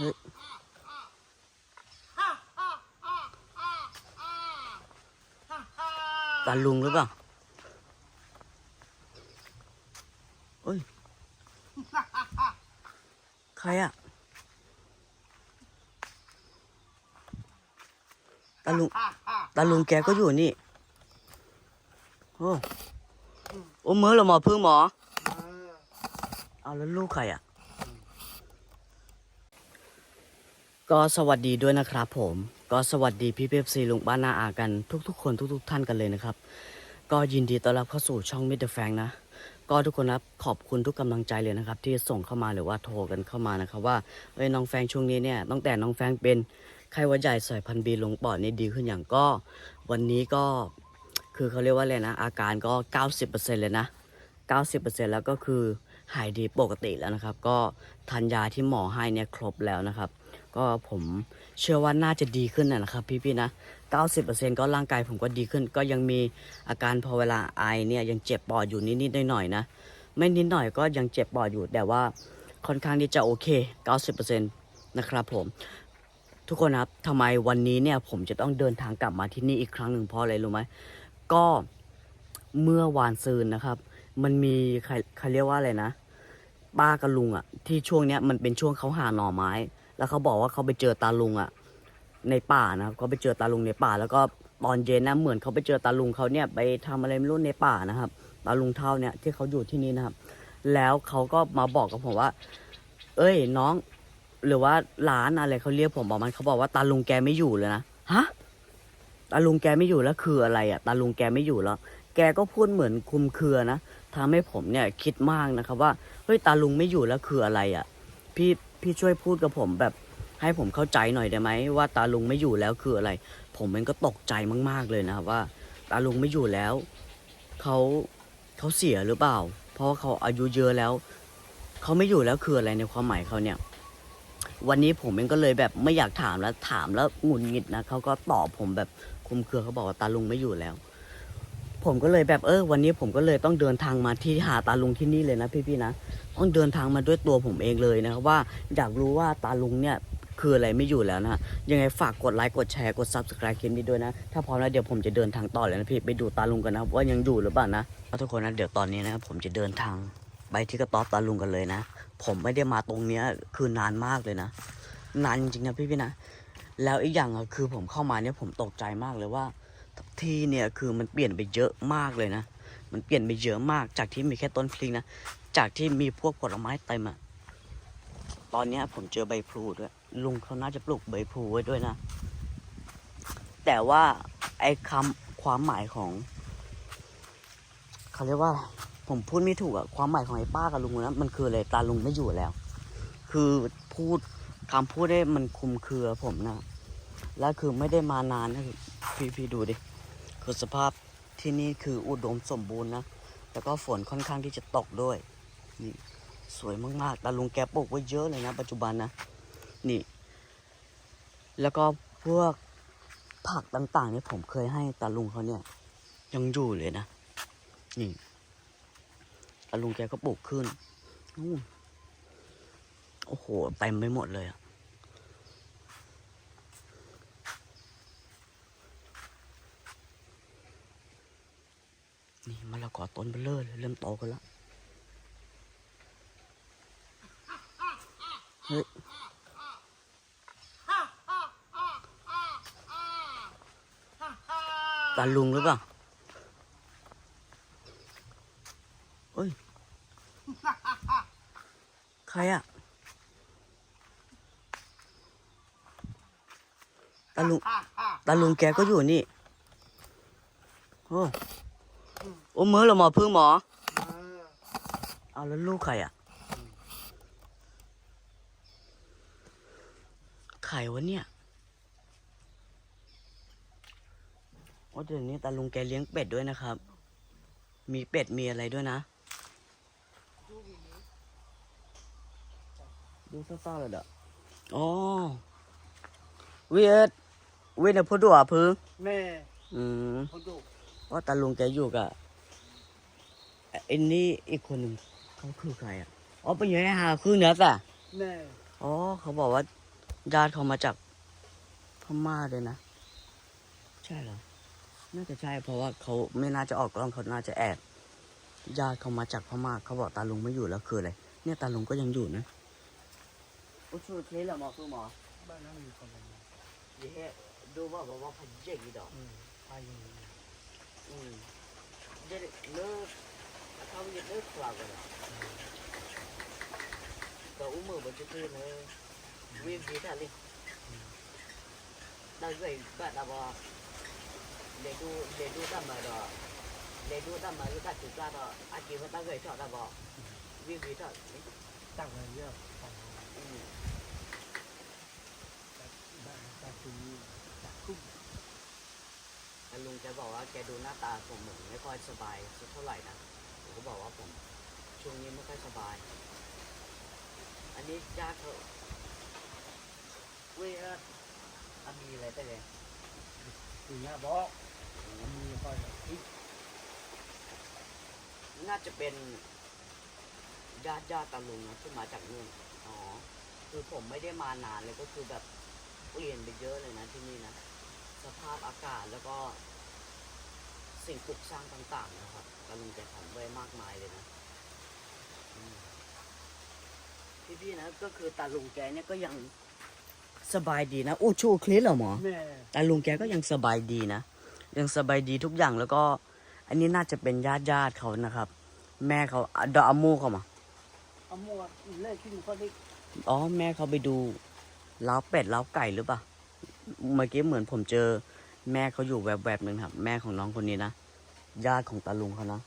เฮ้ยตาลุงหรือเปล่าเฮ้ย ใครอะตาลุง ตาลุงแกก็อยู่นี่ โอ้โอ้เมื่อเราหมอพึ่งหมอ เอาแล้วลูกใครอะ ก็สวัสดีด้วยนะครับผมก็สวัสดีพี่เป๊ปซีลุงบ้านนาอากันทุกๆ คนทุก ๆ ท่านกันเลยนะครับ ก็ยินดีต้อนรับเข้าสู่ช่องมิเตอร์แฟงนะ ก็ทุกคนครับขอบคุณทุกกำลังใจเลยนะครับ ที่ส่งเข้ามาหรือว่าโทรกันเข้ามานะครับ ว่าเอ้ยน้องแฟงช่วงนี้เนี่ยตั้งแต่น้องแฟงเป็นไข้หวัดใหญ่สายพันธุ์บีลงปอดนี่ดีขึ้นอย่างก็ วันนี้ก็คือเขาเรียกว่าอะไรนะ อาการก็ 90%เลยนะ 90%แล้วก็คือ หายดีปกติแล้วนะครับ ก็ทานยาที่หมอให้เนี่ยครบแล้วนะครับ ก็ผมเชื่อว่าน่าจะดีขึ้นนะครับ พี่ๆนะ 90%ก็ร่างกายผมก็ดีขึ้น ก็ยังมีอาการพอเวลาไอเนี่ยยังเจ็บปอดอยู่นิดๆหน่อยๆนะ ไม่นิดหน่อยก็ยังเจ็บปอดอยู่แต่ว่าค่อนข้างที่จะโอเค 90%นะครับผมทุกคนครับทำไมวันนี้เนี่ยผมจะต้องเดินทางกลับมาที่นี่อีกครั้งหนึ่งเพราะอะไรรู้ไหมก็เมื่อวานซืนนะครับ มันมีใครใครเรียกว่าอะไรนะ ป้ากับลุงอะที่ช่วงเนี้ยมันเป็นช่วงเขาหาหน่อไม้ แล้วเขาบอกว่าเขาไปเจอตาลุงอะในป่านะครับเขาไปเจอตาลุงในป่า แล้วก็ตอนเย็นนะเหมือนเขาไปเจอตาลุงเขาเนี่ยไปทำอะไรไม่รู้ในป่านะครับ ตาลุงเท่าเนี่ยที่เขาอยู่ที่นี่นะครับ แล้วเขาก็มาบอกกับผมว่า เอ้ยน้องหรือว่าหลานอะไรเขาเรียกผมบอกมันเขาบอกว่าตาลุงแกไม่อยู่เลยนะฮะตาลุงแกไม่อยู่แล้วคืออะไรอะตาลุงแกไม่อยู่แล้ว แกก็พูดเหมือนคุมเครือนะ ทำให้ผมเนี่ยคิดมากนะครับว่าเฮ้ยตาลุงไม่อยู่แล้วคืออะไรอะ่ะพี่พี่ช่วยพูดกับผมแบบให้ผมเข้าใจหน่อยได้ไหมว่าตาลุงไม่อยู่แล้วคืออะไร ผมมันก็ตกใจมาก ๆเลยนะครับว่า ตาลุงไม่อยู่แล้วเขาเขาเสียหรือเปล่า เพราะว่าเขาอายุเยอะแล้วเขาไม่อยู่แล้วคืออะไรในความหมายเขาเนี่ย วันนี้ผมเองก็เลยแบบไม่อยากถามแล้วถามแล้วหงุดหงิดนะเขาก็ตอบผมแบบคุมเครือเขาบอกว่าตาลุงไม่อยู่แล้ว ผมก็เลยแบบเออ วันนี้ผมก็เลยต้องเดินทางมาที่หาตาลุงที่นี่เลยนะพี่ๆนะต้องเดินทางมาด้วยตัวผมเองเลยนะครับว่าอยากรู้ว่าตาลุงเนี่ยคืออะไรไม่อยู่แล้วนะยังไงฝากกดไลค์กดแชร์กด subscribe คลิปนี้ด้วยนะ ถ้าพร้อมแล้วเดี๋ยวผมจะเดินทางต่อเลยนะพี่ไปดูตาลุงกันนะว่ายังอยู่หรือเปล่านะเอาทุกคนนะเดี๋ยวตอนนี้นะครับผมจะเดินทางไปที่กระต๊อบตาลุงกันเลยนะ ผมไม่ได้มาตรงเนี้ยคือนานมากเลยนะ นานจริงๆนะพี่ๆนะ แล้วอีกอย่างอะคือผมเข้ามาเนี่ยผมตกใจมากเลยว่า ที่เนี่ยคือมันเปลี่ยนไปเยอะมากเลยนะ มันเปลี่ยนไปเยอะมากจากที่มีแค่ต้นพลิกนะ จากที่มีพวกผลไม้เต็มอะตอนนี้ผมเจอใบพลูด้วย ลุงเขาน่าจะปลูกใบพลูไว้ด้วยนะ แต่ว่าไอ้คำความหมายของเขาเรียกว่า ผมพูดไม่ถูกอะความหมายของไอ้ป้ากับลุงนะมันคืออะไรตาลุงไม่อยู่แล้ว คือพูดคำพูดได้มันคุมเครือผมนะ แล้วคือไม่ได้มานานนะพี่พี่ดูดิ คือสภาพที่นี่คืออุดมสมบูรณ์นะ แล้วก็ฝนค่อนข้างที่จะตกด้วย นี่สวยมากๆตาลุงแกปลูกไว้เยอะเลยนะ ปัจจุบันนะ นี่ แล้วก็พวกผักต่างๆเนี่ยผมเคยให้ตาลุงเขาเนี่ย ยังอยู่เลยนะ นี่ตาลุงแกก็ปลูกขึ้น โอ้โหเต็มไปหมดเลยอะ นี่มะละกอต้นเบลเลอร์เลยเริ่มโตกันแล้วเฮ้ยตาลุงหรือเปล่าเฮ้ย ใครอะตาลุงตาลุงแกก็อยู่นี่ โอ้ โอ้เมื่อเราหมอพึ่งหมอเอาแล้วลูกใครอะใครวะเนี่ยโอ้เดี๋ยวนี้ตาลุงแกเลี้ยงเป็ดด้วยนะครับ มีเป็ดมีอะไรด้วยนะ ดูเศร้าๆเลยเด้ออ๋อเวียดเวียดเนี่ยพูดด้วยอะพึ่งแม่ อืมเขาดุว่าตาลุงแกอยู่กับ ไอ้นี่อีกคนหนึ่งเขาคือใครอะอ๋อเป็นอยังไงหาคือเนื้อแต่แม่อ๋อเขาบอกว่าญาติเขามาจากพม่าเลยนะ ใช่เหรอ น่าจะใช่เพราะว่าเขาไม่น่าจะออกกล้องเขาน่าจะแอบญาติเขามาจากพม่าเขาบอกตาลุงไม่อยู่แล้วคืออะไรเนี่ยตาลุงก็ยังอยู่นะโอ้ชูเทเหรอหมอคือหมอบ้านนั้นมีคนละมาเย่ดูว่าบอกว่าพันเจ๊กี่ดอกอืมไปอยู่อืมเด็กเลิก เขาเลิกคลาวกันแล้วก็อุ้มมือบนจุดที่เลยวิ่งดีท่าลิได้ด้วยแบบว่า để đu để đu tầm mà đó để đu tầm mà lúc cả chúng ta đó anh chỉ vẫn ta gửi chọn ta bỏ vì vì thật ตั้งไว้เยอะตั้งไว้ ừ. บ้านตาตีจากคุ้ม anh ลุงแกบอกว่าแกดูหน้าตาผมเหมือนไม่ค่อยสบายสักเท่าไหร่นะผม ก็บอกว่าผมช่วงนี้ไม่ค่อยสบาย อันนี้ญาติเขาเว้ยเอออะมีอะไรแต่เลยตีหน้าบอกมีคอยที่น่าจะเป็นญาติญาติตาลุงนะที่มาจากนู่นอ๋อ คือผมไม่ได้มานานเลยก็คือแบบเปลี่ยนไปเยอะเลยนะที่นี่นะ สภาพอากาศแล้วก็ สิ่งปลูกสร้างต่างๆนะครับตาลุงแกทำไว้มากมายเลยนะอืมพี่ๆนะก็คือตาลุงแกเนี่ยก็ยังสบายดีนะโอ้ชูคลิปเหรอหมอแม่ตาลุงแกก็ยังสบายดีนะยังสบายดีทุกอย่างแล้วก็ อันนี้น่าจะเป็นญาติญาติๆเขานะครับ แม่เขาอะเดออามูเขามาเอาหมวดเล่ขึ้นเขาได้อ๋อแม่เขาไปดูเล้าเป็ดเล้าไก่หรือเปล่าเมื่อกี้เหมือนผมเจอ แม่เขาอยู่แวบๆหนึ่งครับ แม่ของน้องคนนี้นะญาติของตาลุงเขานะ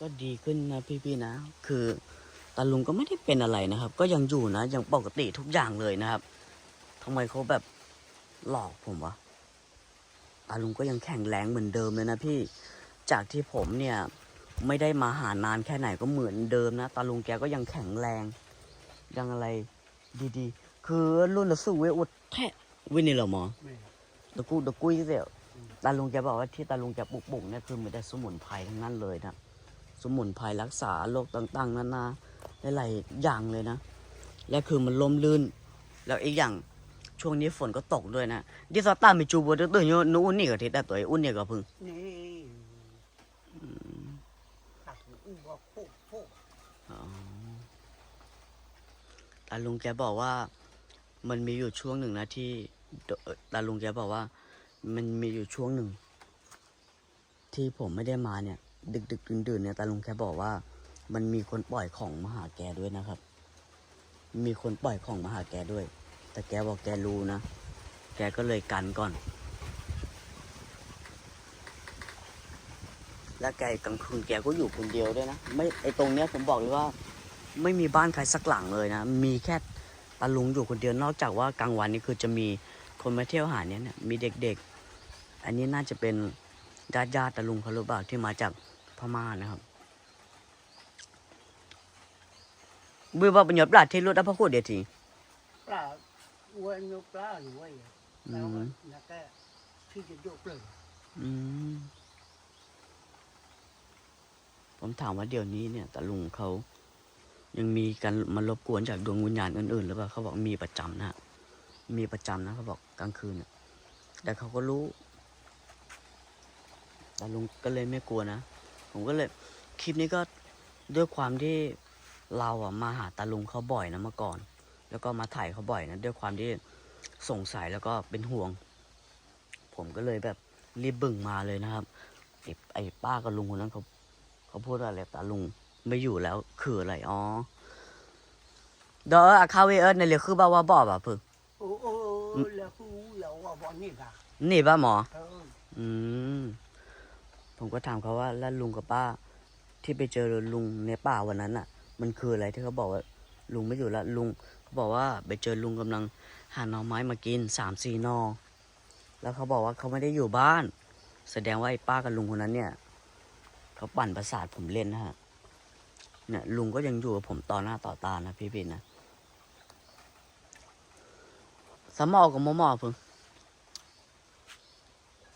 ก็ดีขึ้นนะพี่ๆนะ คือตาลุงก็ไม่ได้เป็นอะไรนะครับ ก็ยังอยู่นะยังปกติทุกอย่างเลยนะครับทำไมเขาแบบหลอกผมวะตาลุงก็ยังแข็งแรงเหมือนเดิมเลยนะพี่จากที่ผมเนี่ยไม่ได้มาหานานแค่ไหนก็เหมือนเดิมนะตาลุงแกก็ยังแข็งแรง ยังอะไรดีๆ คือรุ่นละสู้เวอุดแท้ วินี่เหรอหมอแม่ตะกูตะกุ้ยเสียวตาลุงแกบอกว่าที่ตาลุงแกปลูกปลูกเนี่ยคือมันแต่สมุนไพรทั้งนั้นเลยนะสมุนไพรรักษาโรคต่างๆนานาหลายๆอย่างเลยนะ และคือมันลมลื่น แล้วอีกอย่างช่วงนี้ฝนก็ตกด้วยนะดิสตาไม่จูบตัวตัวนู้นนู่นนี่ก็ทิศแต่ตัวอุ่นเนี่ยก็พึ่งนี่ตักอู้ว่าโป๊ะโป๊ะอ๋อตาลุงแกบอกว่า มันมีอยู่ช่วงหนึ่งนะที่ตาลุงแกบอกว่า มันมีอยู่ช่วงหนึ่ง ที่ผมไม่ได้มาเนี่ย ดึกดึกดื่นดื่นเนี่ยตาลุงแกบอกว่า มันมีคนปล่อยของมาหาแกด้วยนะครับ มีคนปล่อยของมาหาแกด้วย แต่แกบอกแกรู้นะ แกก็เลยกันก่อน และแกกลางคืนแกก็อยู่คนเดียวด้วยนะ ไม่ไอตรงเนี้ยผมบอกเลยว่า ไม่มีบ้านใครสักหลังเลยนะ มีแค่ ตาลุงอยู่คนเดียวนอกจากว่ากลางวันนี่คือจะมีคนมาเที่ยวหาเนี้ยเนี่ยมีเด็กๆ อันนี้น่าจะเป็นญาติญาติตาลุงเขาหรือเปล่าที่มาจากพม่านะครับบือว่าปัญญาปลาที่รุดอัพพูดเดียวทีปลาอ้วนยกปลาอยู่ไว้อืแล้วมนักแกที่จะยกเลยอืมผมถามว่าเดี๋ยวนี้เนี่ยตาลุงเขา ยังมีการมารบกวนจากดวงวิญญาณอื่นๆหรือเปล่าเขาบอกมีประจำนะมีประจำนะเขาบอกกลางคืนเนี่ยแต่เขาก็รู้ตาลุงก็เลยไม่กลัวนะ ผมก็เลยคลิปนี้ก็ด้วยความที่เราอะมาหาตาลุงเขาบ่อยนะเมื่อก่อน แล้วก็มาถ่ายเขาบ่อยนะด้วยความที่สงสัยแล้วก็เป็นห่วง ผมก็เลยแบบรีบบึ่งมาเลยนะครับไอ้ป้ากับลุงคนนั้นเขาเขาพูดว่าอะไรตาลุง ไม่อยู่แล้ว คืออะไรอ๋อเดออาคาเวเอิร์ในเรือคือบ้าว่าบอบอะพึ่งโอ้โอ้แล้วผู้แล้วว่าบอลนี่ค่ะนี่ป้าหมอ เอออืมผมก็ถามเขาว่าแล้วลุงกับป้า ที่ไปเจอลุงในป่าวันนั้นอะ มันคืออะไรที่เขาบอกว่าลุงไม่อยู่แล้วลุงเขาบอกว่าไปเจอลุงกำลังหาหน่อไม้มากินสามสี่หนอแล้วเขาบอกว่าเขาไม่ได้อยู่บ้าน แสดงว่าไอ้ป้ากับลุงคนนั้นเนี่ย เขาปั่นประสาทผมเล่นนะฮะ เนี่ยลุงก็ยังอยู่กับผมต่อหน้าต่อตานะพี่ปิ่นนะสมอกับมอมอเพิ่ง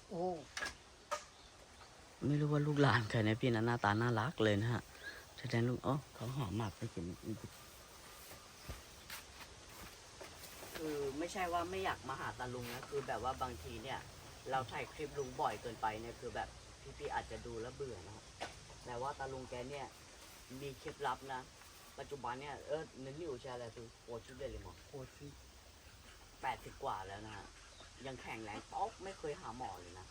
โอ้ไม่รู้ว่าลูกหลานใครนะพี่นะหน้าตาน่ารักเลยนะฮะแสดงลูกอ๋อเขาหาหมากไปกินใช่ว่าไม่อยากมาหาตาลุงนะคือแบบว่าบางทีเนี่ย เราถ่ายคลิปลุงบ่อยเกินไปเนี่ยคือแบบพี่ๆอาจจะดูแล้วเบื่อนะครับแต่ว่าตาลุงแกเนี่ย มีเคล็ดลับนะ ปัจจุบันเนี่ยเออนึกอยู่ใช่อะไรคือโคชุดเลยเลยหมอโคชิแปดสิบกว่าแล้วนะฮะยังแข็งแรงป๊อกไม่เคยหาหมอเลยนะ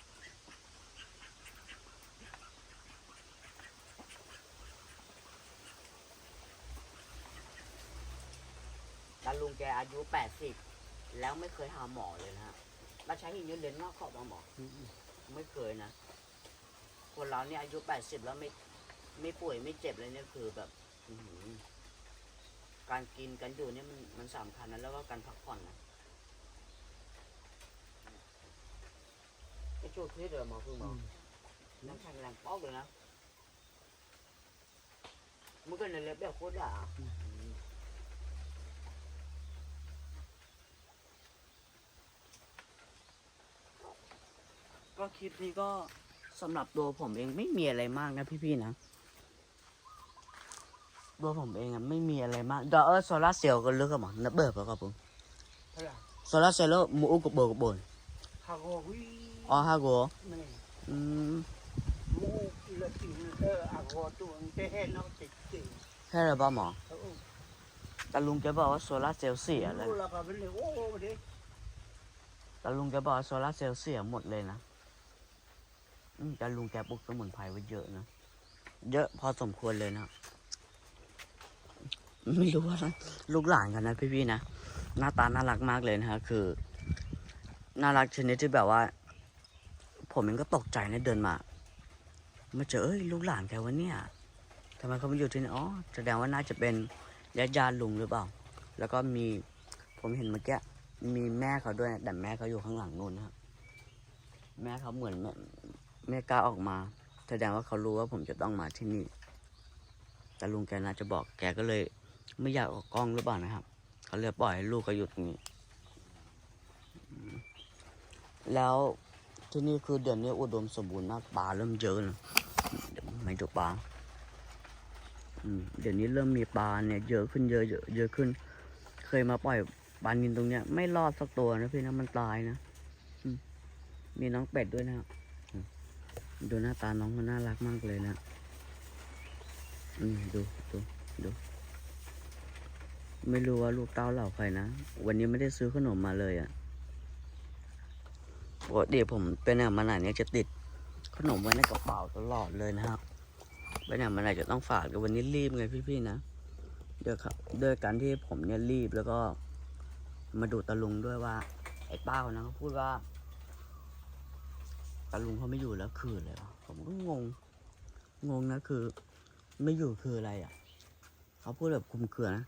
ตาลุงแกอายุแปดสิบแล้วไม่เคยหาหมอเลยนะฮะมาใช้หินยืนเลนนอกขอบมาหมออืมไม่เคยนะ คนเราเนี่ยอายุแปดสิบแล้วไม่ ไม่ป่วยไม่เจ็บเลยเนี่ยคือแบบอื้อหือการกินการอยู่เนี่ยมันมันสำคัญนะแล้วก็การพักผ่อนนะไอ้โชว์เทสเดี๋ยวหมอเพิ่งบอือกมน้ำแข็งแรงป๊อกเลยนะมึงก็เลยเล็บแบบโคตรด่าก็คลิปนี้ก็สำหรับตัวผมเองไม่มีอะไรมากนะพี่ๆนะ ตัวผมเองอะไม่มีอะไรมากดอกเออโซลาร์เซลล์ก็เลือกกับหมอนับเบิร์กกับผมเท่าไหร่โซลาร์เซลล์มูอุกบเบิร์กบนข้าวโวิอ๋อฮะกูนี่อืมมูกิละกินเอออาโกตัวเตะนอกติดติดแค่ระบ้าหมอเออแต่ลุงแกบอกว่าโซลาร์เซลล์เสียเลยรู้แล้วก็เป็นเลยโอ้เด็กแต่ลุงแกบอกว่าโซลาร์เซลล์เสียหมดเลยนะอืมแต่ลุงแกปลูกสมุนไพรไว้เยอะนะ เยอะพอสมควรเลยนะ ไม่รู้ว่าลูกหลานกันนะพี่ๆนะหน้าตาน่ารักมากเลยนะฮะคือ น่ารักชนิดที่แบบว่า ผมเองก็ตกใจนะเดินมา มาเจอเอ้ยลูกหลานแกวะเนี่ยทำไมเขามาอยู่ที่นี่อ๋อแสดงว่าน่าจะเป็นญาติญาติลุงหรือเปล่า แล้วก็มีผมเห็นเมื่อกี้มีแม่เขาด้วยแต่แม่เขาอยู่ข้างหลังนู่นนะครับแม่เขาเหมือนแม่ไม่กล้าออกมา แสดงว่าเขารู้ว่าผมจะต้องมาที่นี่แต่ลุงแกน่าจะบอกแกก็เลย ไม่อยากออกกล้องหรือเปล่านะครับ เขาเลยปล่อยให้ลูกเขาอยู่ตรงนี้ แล้วที่นี่คือเดือนนี้อุดมสมบูรณ์มากปลาเริ่มเยอะนะเดี๋ยวไม่ดูปลาเดี๋ยวนี้เริ่มมีปลาเนี่ยเยอะขึ้นเยอะเยอะเยอะขึ้น เคยมาปล่อยปลานินตรงเนี้ย ไม่รอดสักตัวนะพี่นะมันตายนะมีน้องเป็ดด้วยนะครับดูหน้าตาน้องมันน่ารักมากเลยนะ อืมดูดูดู ไม่รู้ว่าลูกเต้าเหล่าใครนะ วันนี้ไม่ได้ซื้อขนมมาเลยอะ่ะปกติผมเป็นมาไหนเนี่ยจะติดขนมไว้ในกระเป๋าตลอดเลยนะครับเป็นมาไหนจะต้องฝากแต่วันนี้รีบไงพี่ๆนะเด้วยครับด้วยการที่ผมเนี่ยรีบแล้วก็ มาดูตาลุงด้วยว่า ไอ้ป้าคนนั้นเขาพูดว่าตาลุงเขาไม่อยู่แล้วคืออะไรวะผมก็งง งงนะคือ ไม่อยู่คืออะไรอะ เขาพูดแบบคุมเคือนะ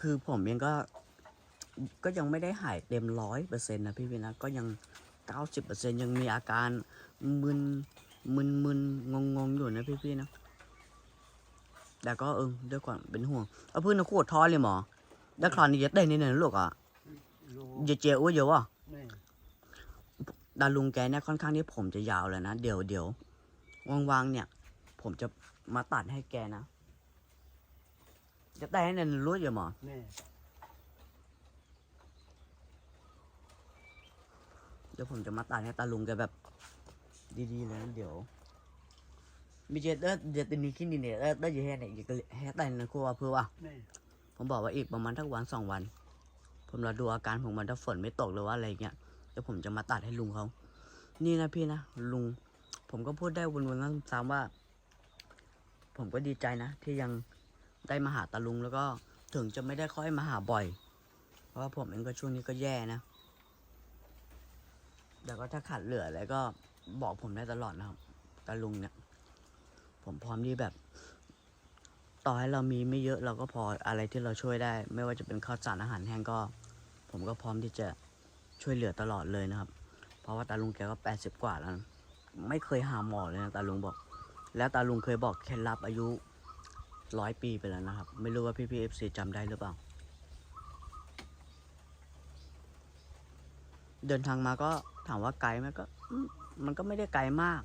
คือผมเองก็ ก็ยังไม่ได้หายเต็มร้อยเปอร์เซ็นต์นะพี่พี่นะ ก็ยังเก้าสิบเปอร์เซ็นยังมีอาการมึน มึนมึนงงงๆอยู่นะพี่พี่นะ แต่ก็เออด้วยความเป็นห่วง เอาพื้นนะโคตรท้อเลยหมอได้คราวนี้ยัดได้นี่นี่ลูกอะรู้อย่าเจียวเยอะวะดาลุงแกเนี่ยค่อนข้างที่ผมจะยาวเลยนะ เดี๋ยวเดี๋ยวว่างๆเนี่ย ผมจะมาตัดให้แกนะ จะได้ให้เนนรู้อยู่หมอนี่เดี๋ยวผมจะมาตัดให้ตาลุงแกแบบ ดีๆเลยนะเดี๋ยว มีเจเตอร์เดี๋ยวตัวนี้ขึ้นดีเนี่ยเออได้อยังแห่เนี่ยอยากแห่แต่นะครูว่าเพื่อว่านี่ผมบอกว่าอีกประมาณทักวันสองวัน ผมรอดูอาการของมันถ้าฝนไม่ตกหรือว่าอะไรเงี้ยเดี๋ยวผมจะมาตัดให้ลุงเขา นี่นะพี่นะลุง ผมก็พูดได้วนๆซ้ำๆว่า ผมก็ดีใจนะที่ยัง ได้มาหาตาลุงแล้วก็ถึงจะไม่ได้ค่อยมาหาบ่อย เพราะว่าผมเองก็ช่วงนี้ก็แย่นะแต่ก็ถ้าขาดเหลืออะไรก็บอกผมได้ตลอดนะครับตาลุงเนี่ย ผมพร้อมที่แบบ ต่อให้เรามีไม่เยอะเราก็พออะไรที่เราช่วยได้ ไม่ว่าจะเป็นข้าวสารอาหารแห้งก็ ผมก็พร้อมที่จะช่วยเหลือตลอดเลยนะครับ เพราะว่าตาลุงแกก็แปดสิบกว่าแล้วนะไม่เคยหาหมอเลยนะตาลุงบอก แล้วตาลุงเคยบอกเคล็ดลับอายุ ร้อยปีไปแล้วนะครับ ไม่รู้ว่าพี่พีเอฟซีจำได้หรือเปล่า เดินทางมาก็ถามว่าไกลไหมก็มมันก็ไม่ได้ไกลมาก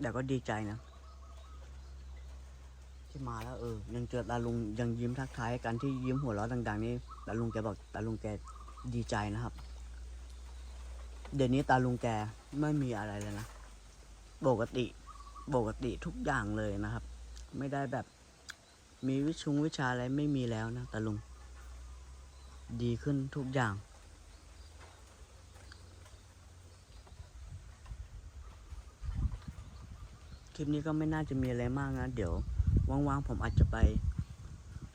แต่ก็ดีใจนะ ที่มาแล้วเออ ยังเจอตาลุงยังยิ้มทักทายกันที่ยิ้มหัวเราะดัง ๆ นี่ตาลุงแกบอกตาลุงแกดีใจนะครับ เดี๋ยวนี้ตาลุงแกไม่มีอะไรเลยนะ ปกติ ปกติทุกอย่างเลยนะครับ ไม่ได้แบบ มีวิชุงวิชาอะไรไม่มีแล้วนะตาลุง ดีขึ้นทุกอย่าง คลิปนี้ก็ไม่น่าจะมีอะไรมากนะ เดี๋ยวว่างๆผมอาจจะไป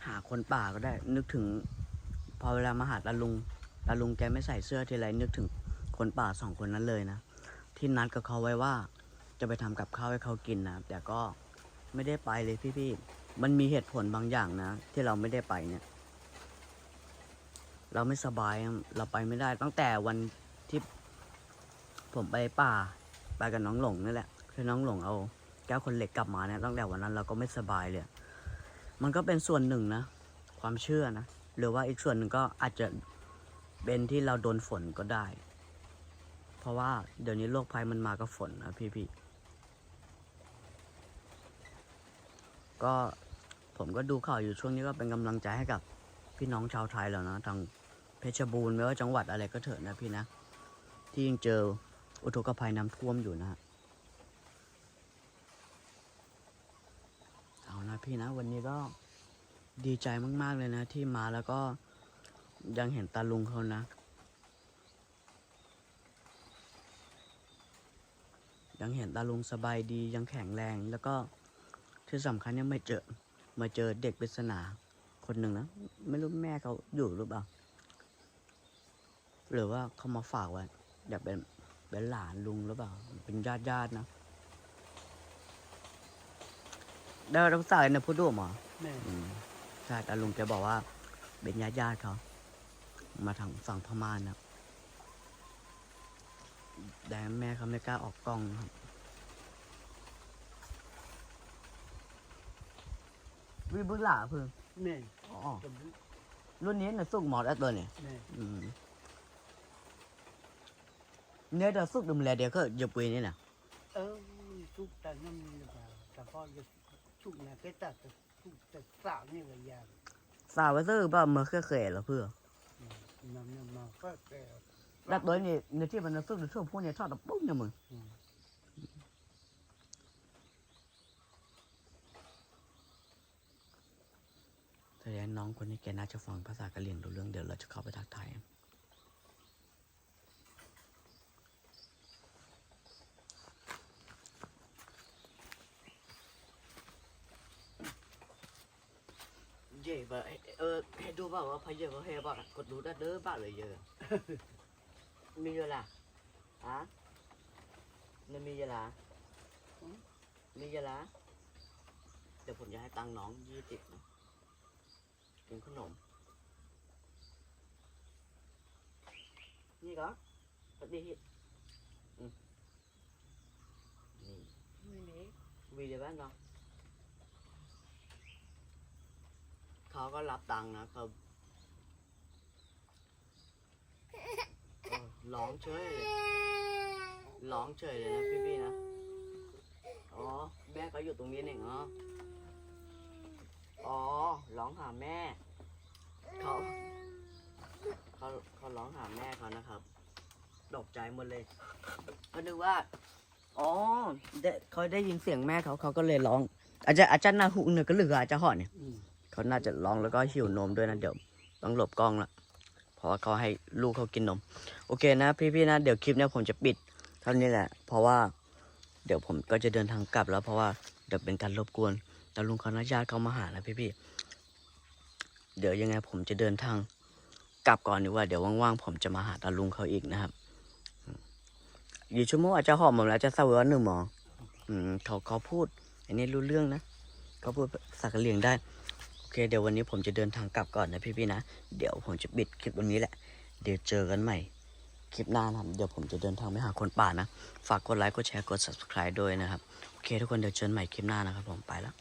หาคนป่าก็ได้ นึกถึง พอเวลามาหาตาลุงตาลุงแกไม่ใส่เสื้อทีไรนึกถึงคนป่าสองคนนั้นเลยนะ ที่นัดกับเขาไว้ว่าจะไปทำกับข้าวให้เขากินนะ แต่ก็ไม่ได้ไปเลยพี่ๆ มันมีเหตุผลบางอย่างนะ ที่เราไม่ได้ไปเนี่ย เราไม่สบายเราไปไม่ได้ ตั้งแต่วันที่ผมไปป่าไปกับน้องหลงนี่แหละคือน้องหลงเอาแก้วคนเหล็กกลับมาเนี่ยตั้งแต่วันนั้นเราก็ไม่สบายเลย มันก็เป็นส่วนหนึ่งนะ ความเชื่อนะ หรือว่าอีกส่วนหนึ่งก็อาจจะเป็นที่เราโดนฝนก็ได้ เพราะว่าเดี๋ยวนี้โรคภัยมันมากับฝนนะพี่พี่ๆก็ ผมก็ดูข่าวอยู่ช่วงนี้ก็เป็นกำลังใจให้กับพี่น้องชาวไทยแล้วนะทางเพชรบูรณ์ไม่ว่าจังหวัดอะไรก็เถอะนะพี่นะ ที่ยังเจออุทกภัยน้ำท่วมอยู่นะฮะเอานะพี่นะวันนี้ก็ดีใจมาก ๆ เลยนะ ที่มาแล้วก็ยังเห็นตาลุงเขานะ ยังเห็นตาลุงสบายดียังแข็งแรงแล้วก็ที่สำคัญยังไม่เจอ มาเจอเด็กปริศนาคนหนึ่งนะไม่รู้แม่เขาอยู่หรือเปล่าหรือว่าเขามาฝากไว้อยากเป็นเป็นหลานลุงหรือเปล่า เป็นญาติญาติๆนะได้รับสายนะพูดด้วยหมอแม่อืมใช่แต่ลุงแกบอกว่า เป็นญาติญาติๆเขามาทางฝั่งพม่านะแต่แม่เขาไม่กล้าออกกล้องนะครับ วิบุหลาเพิ่งแม่อ๋อกับรุ่นนี้เนี่ยสุกหมอดแล้วตัวเนี่ยแม่อืมเนี่ยเดี๋ยวสุกดุมแลเดี๋ยวก็จะปุยนี่นะเออทุกแต่นั่นหรือเปล่าแต่พ่อจะทุกนะแค่ตัดทุกแต่สาวนี่ก็ยากสาวไว้ซื้อป่ะเมื่อเคยเคยเหรอเพื่อนำนำมาก็แต่ แล้วตัวนี้ในที่มันสุกในช่วงพวกนี้ทอดตะปุ๊บเนี่ยมึง อืม แสดงน้องคนนี้แกน่าจะฟังภาษากะเหรี่ยงรู้เรื่องเดี๋ยวเราจะเข้าไปทักทายเย่บ่เออให้ดูบ่าว่าพายเยอะเขาเฮบ่กดดูได้เด้อบ้าเลยเยอะ มีเยอะล่ะฮะมันมีเยอะล่ะมีเยอะล่ะเดี๋ยวผมจะให้ตังค์น้องยี่สิบนะ กินขนม นี่ก็ปฏิหิตอืมนี่ไม่มีวีเดียบ้านเนาะเขาก็รับตังค์นะเขาเออร้องเฉยเลยร้ องเฉยเลยนะพี่ๆนะอ๋อแม่เขาอยู่ตรงนี้เองเหรออ๋อร้องหาแม่ เขา เขาเขาร้องหาแม่เขานะครับตกใจหมดเลยก็นึกว่า อ๋อได้เขาได้ยินเสียงแม่เขาเขาก็เลยร้อง อาจจะอาจารย์นาหุเนี่ยก็เหลืออาจจะหอนเนี่ยอืมเขาน่าจะร้องแล้วก็หิวนมด้วยนะเดี๋ยวต้องหลบกล้องละเพราะว่าเขาให้ลูกเขากินนม โอเคนะ พี่ๆนะเดี๋ยวคลิปเนี้ยผมจะปิดเท่านี้แหละ เพราะว่า เดี๋ยวผมก็จะเดินทางกลับแล้วเพราะว่าเดี๋ยวเป็นการรบกวน แต่ลุงเขานาญาติเขามาหาแล้วพี่ๆเดี๋ยวยังไงผมจะเดินทางกลับก่อนดีกว่าเดี๋ยวว่างๆผมจะมาหาตาลุงเขาอีกนะครับอยู่ชั่วโมงอาจจะหอมผมแล้วจะเศร้าวันหนึ่งหมอเขาเขาพูด อันนี้รู้เรื่องนะเขาพูดภาษากเหรี่ยงได้โอเค เดี๋ยววันนี้ผมจะเดินทางกลับก่อนนะพี่ๆนะเดี๋ยวผมจะปิดคลิปวันนี้แหละ เดี๋ยวเจอกันใหม่คลิปหน้านะครับเดี๋ยวผมจะเดินทางไปหาคนป่านะ ฝากกดไลค์กดแชร์กด subscribe ด้วยนะครับ โอเค ทุกคนเดี๋ยวเจอกันใหม่คลิปหน้านะครับผมไปแล้ว